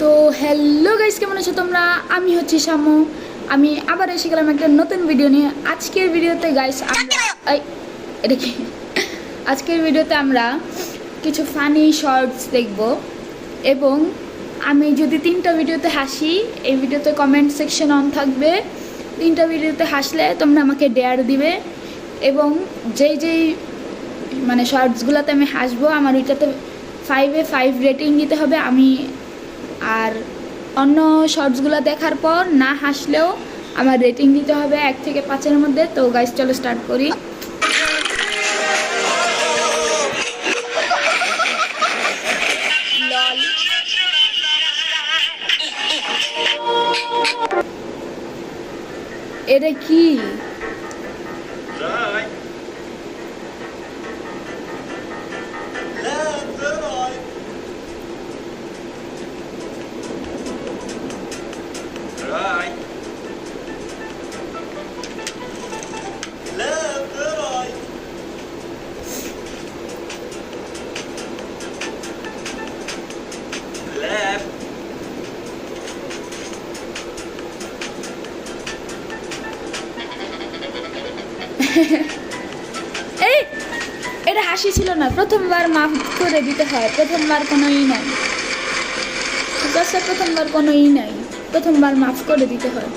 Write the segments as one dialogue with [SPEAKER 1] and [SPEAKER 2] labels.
[SPEAKER 1] তো hello guys কেমন আছো তোমরা? আমি হচ্ছি শামু আমি আবার এসে গেলাম একটা নতুন ভিডিও নিয়ে। আজকের ভিডিওতে গাইস আমরা আজকের ভিডিওতে আমরা কিছু ফানি শর্টস দেখব। এবং আমি যদি তিনটা ভিডিওতে হাসি, এই ভিডিওতে কমেন্ট সেকশন অন থাকবে। তিনটা ভিডিওতে হাসলে তোমরা আমাকে ডেয়ার দিবে। এবং যেই যেই মানে শর্টসগুলোতে আমি হাসবো, আমার ওইটাতে ফাইভে ফাইভ রেটিং দিতে হবে। আমি আর অন্য শর্টসগুলো দেখার পর না হাসলেও আমার রেটিং দিতে হবে এক থেকে পাঁচের মধ্যে। তো গাইস চলো স্টার্ট করি। এটা কি? না, প্রথমবার মাফ করে দিতে হয়, প্রথমবার কোনো ই নাই। ঠিক আছে প্রথমবার কোনো ই নাই, প্রথমবার মাফ করে দিতে হয়।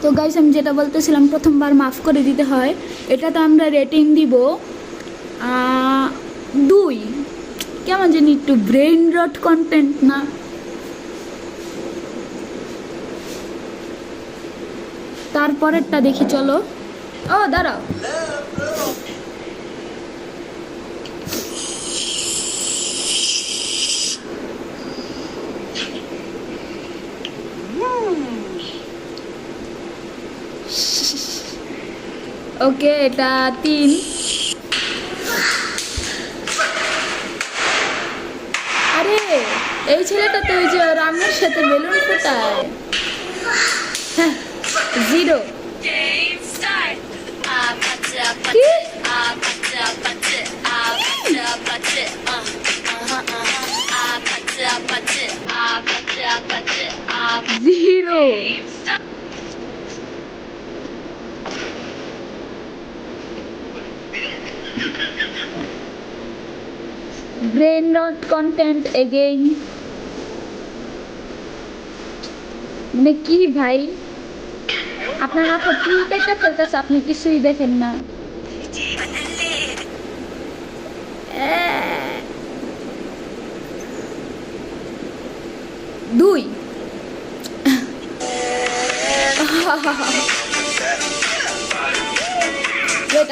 [SPEAKER 1] তো গাইস আমি যেটা বলতেছিলাম, প্রথমবার মাফ করে দিতে হয়, এটা তো আমরা রেটিং দিব দুই। কেমন জানি একটু ব্রেন রট কন্টেন্ট না? তারপরেরটা দেখি, চলো। ও, দাঁড়াও। ওকে, এটা তিন। আরে, এই ছেলেটা তো ওই যে রামের সাথে বেলুন ফোটায়। হ্যাঁ zero.
[SPEAKER 2] Game
[SPEAKER 1] brain not content again মানে কি ভাই? আপনার মাথা দেখা চলতেছে, আপনি কিছুই দেখেন না। দুই।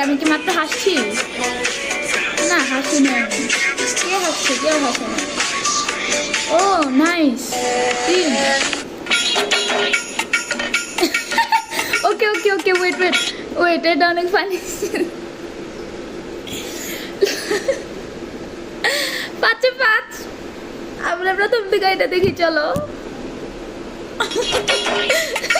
[SPEAKER 1] আমি কি মাত্র হাসছি? আমি। কে হাসছে কেউ হাসে না ও নাইস তিন okay okay okay wait wait wait এটা অনেক ফানি পাঁচে পাঁচ আমরা প্রথম দিকে এটা দেখি, চলো।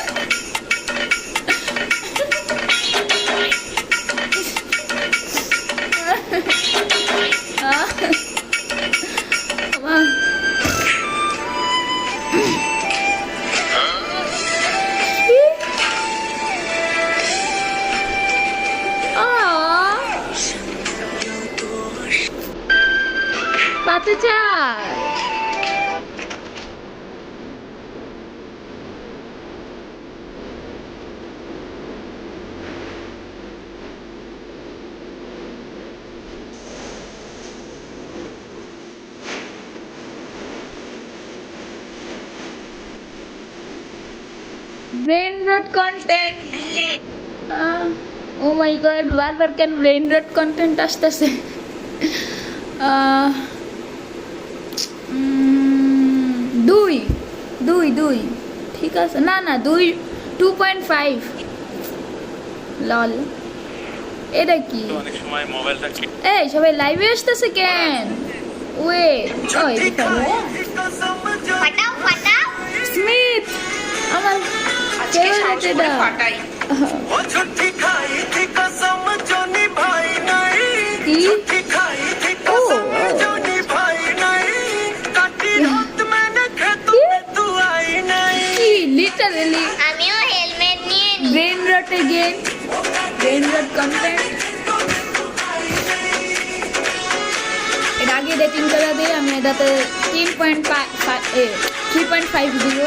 [SPEAKER 1] Brain rot content oh my god বারবার কেন ব্রেন রট কন্টেন্ট আসতেছে? দুই দুই দুই। ঠিক আছে না না দুই টু পয়েন্ট ফাইভ লল। এটা কি? এই সবাই লাইভে আসতেছে কেন? ওয়ে ওই
[SPEAKER 2] ফাটাও ফাটাও
[SPEAKER 1] স্মিথ আমার
[SPEAKER 3] আজকে সাহস করে ফাটাই।
[SPEAKER 1] আমিও
[SPEAKER 3] হেলমেট নিয়ে brain rot again
[SPEAKER 1] brain rot complain এর আগে রেটিং করা দিয়ে আমি এটাতে তিন point three point five zero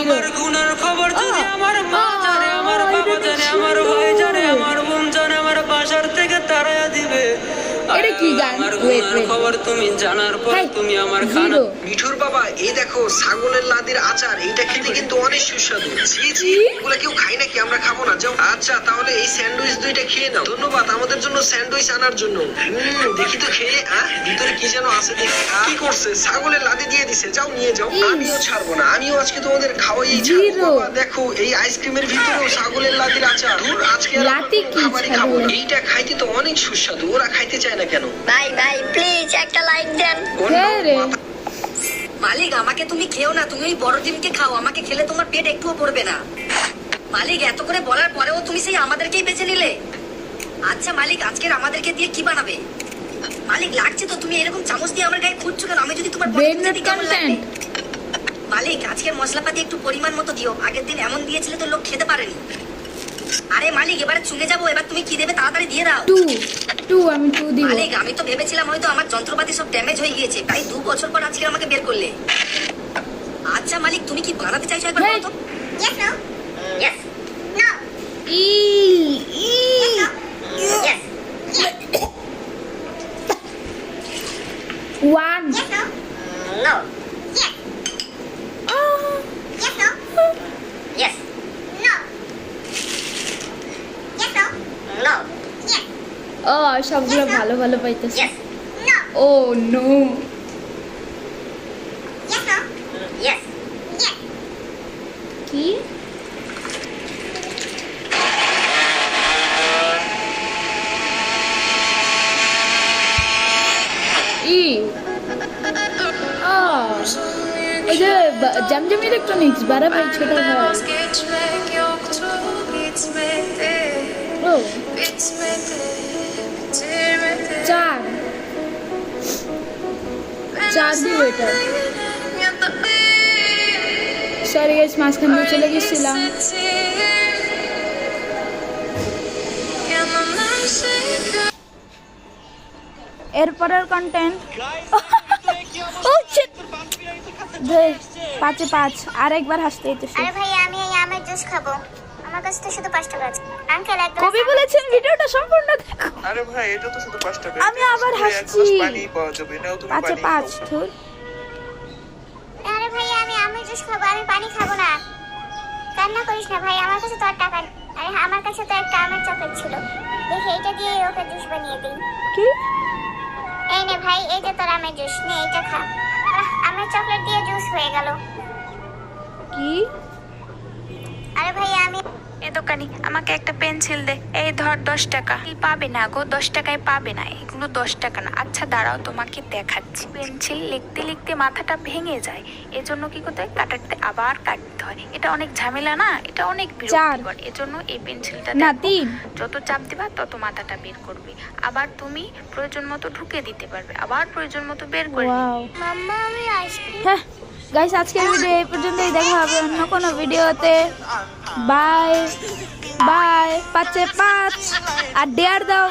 [SPEAKER 4] আমার গুনার খবর যদি আমার মা জানে আমার বাবা জানে আমার ভাই জানে আমার বোন জানে আমার বাসার থেকে তারায়া দিবে।
[SPEAKER 1] এটা কি গান?
[SPEAKER 4] আমার
[SPEAKER 1] Wait,
[SPEAKER 4] গুনার
[SPEAKER 1] wait.
[SPEAKER 4] খবর তুমি জানার পর তুমি আমার খানা
[SPEAKER 5] মিঠুর বাবা এই দেখো ছাগলের লাদির আচার এইটা খেতে কিন্তু অনেক সুস্বাদু। জি জি এগুলা কেউ খাই নাকি? আমরা খাব না। যাও। আচ্ছা তাহলে এই স্যান্ডউইচ দুইটা খেয়ে নাও। ধন্যবাদ আমাদের জন্য স্যান্ডউইচ আনার জন্য। দেখি তো খেয়ে কি যেন আছে দেখি। কি করছে? ছাগলের লাদি দিয়ে দিছে। যাও নিয়ে যাও। আমিও ছাড়বো না। আমিও আজকে তোমাদের খাওয়াই ছাড়বো। দেখো এই আইসক্রিমের ভিতরেও ছাগলের লাদির আচার। ধুর, আজকে
[SPEAKER 1] লাতি কি
[SPEAKER 5] খাব এইটা খাইতে তো অনেক সুস্বাদু। ওরা খাইতে চায় না কেন?
[SPEAKER 6] ভাই ভাই প্লিজ একটা লাইক দেন।
[SPEAKER 1] হ্যাঁ
[SPEAKER 7] মালিক আমাকে তুমি খেও না। তুমি ওই বড় ডিমকে খাও। আমাকে খেলে তোমার পেট একটুও পড়বে না। মালিক এত করে বলার পরেও তুমি সেই আমাদেরকেই বেছে নিলে। আচ্ছা মালিক আজকের আমাদেরকে দিয়ে কি বানাবে? মালিক লাগছে তো তুমি এরকম চামচ দিয়ে আমার গায়ে খুঁজছো কেন? আমি যদি তোমার পথে
[SPEAKER 1] ব্রেন
[SPEAKER 7] খুঁজে
[SPEAKER 1] রড
[SPEAKER 7] দিই কেমন লাগবে? মালিক আজকের মশলাপাতি একটু পরিমাণ মতো দিও। আগের দিন এমন দিয়েছিলে তো লোক খেতে পারেনি। আরে মালিক এবারে চুনে যাব এবার তুমি কি দেবে তাড়াতাড়ি দিয়ে দাও।
[SPEAKER 1] টু টু আমি টু দিব।
[SPEAKER 7] মালিক আমি তো ভেবেছিলাম হয়তো আমার যন্ত্রপাতি সব ড্যামেজ হয়ে গিয়েছে। তাই দু বছর পর আজকে আমাকে বের করলে। আচ্ছা মালিক তুমি কি বানাতে চাইছো একবার. বলো তো
[SPEAKER 6] ইয়েস নো
[SPEAKER 7] ইয়েস
[SPEAKER 6] নো
[SPEAKER 1] ই ই
[SPEAKER 6] yes
[SPEAKER 1] one
[SPEAKER 6] yes no
[SPEAKER 7] no
[SPEAKER 6] yes yes no
[SPEAKER 7] yes
[SPEAKER 6] no yes no
[SPEAKER 7] no
[SPEAKER 6] yes
[SPEAKER 1] ও সবগুলো ভালো ভালো পাইতেছে। ও no
[SPEAKER 6] yes no
[SPEAKER 7] yes
[SPEAKER 6] yes
[SPEAKER 1] কি? ই। ওই যে ইলেকট্রনিক্স বারা ভাই ছোট ভাই। ও। চার। চার দিব এটা। সরি গাইস মাঝখান দিয়ে চলে গেছিলাম। এরপরের কন্টেন্ট শিট পাঁচে পাঁচ আর একবার হাসতে
[SPEAKER 6] আরে ভাই, আমি আমের জুস খাব। আমার কাছে তো শুধু পাঁচ টাকা আছে আঙ্কেল এক
[SPEAKER 1] কবি বলেছেন ভিডিওটা সম্পূর্ণ দেখো।
[SPEAKER 8] আরে ভাই এটা তো শুধু পাঁচ টাকা
[SPEAKER 1] আমি আবার হাসছি।
[SPEAKER 8] পানি পাওয়া যাবে নাও তুমি
[SPEAKER 1] পাঁচে
[SPEAKER 8] পানি
[SPEAKER 1] পাঁচ
[SPEAKER 8] খাও।
[SPEAKER 1] ধুর।
[SPEAKER 6] আরে ভাই আমি আমের জুস খাব আমি পানি খাব না। কান্না করিস না ভাই আমার কাছে তো আর টাকা নেই। আরে আমার কাছে তো একটা আমের চকলেট ছিল। দেখে এটা দিয়ে ওকে জুস বানিয়ে দিই।
[SPEAKER 1] কি?
[SPEAKER 6] এই নে ভাই এই যে তোর আমের জুস নে এটা খা। আমের চকলেট দিয়ে জুস হয়ে গেল।
[SPEAKER 1] কি?
[SPEAKER 6] আরে ভাই আমি
[SPEAKER 9] দোকানি আমাকে একটা পেন্সিল দে। এই ধর দশ টাকা। পাবে না গো দশ টাকায় পাবে না। এগুলো দশ টাকা না। আচ্ছা দাঁড়াও তোমাকে দেখাচ্ছি। পেন্সিল লিখতে লিখতে মাথাটা ভেঙে যায়। এজন্য কি করতে হয়? কাটাতে আবার কাটতে হয়। এটা অনেক ঝামেলা না? এটা অনেক। বিরক্তিকর। এজন্য এই পেন্সিলটা
[SPEAKER 1] না
[SPEAKER 9] দেখো,
[SPEAKER 1] তিন
[SPEAKER 9] যত চাপ দিবা তত মাথাটা বের করবে। আবার তুমি প্রয়োজন মতো ঢুকে দিতে পারবে। আবার প্রয়োজন মতো বের করে
[SPEAKER 6] মাম্মা আমি আইসক্রিম
[SPEAKER 1] হ্যাঁ। গাইস আজকের ভিডিও এই পর্যন্তই। দেখা হবে অন্য কোনো ভিডিওতে বাই বাই পাঁচে পাঁচ। আর ডেয়ার দাও।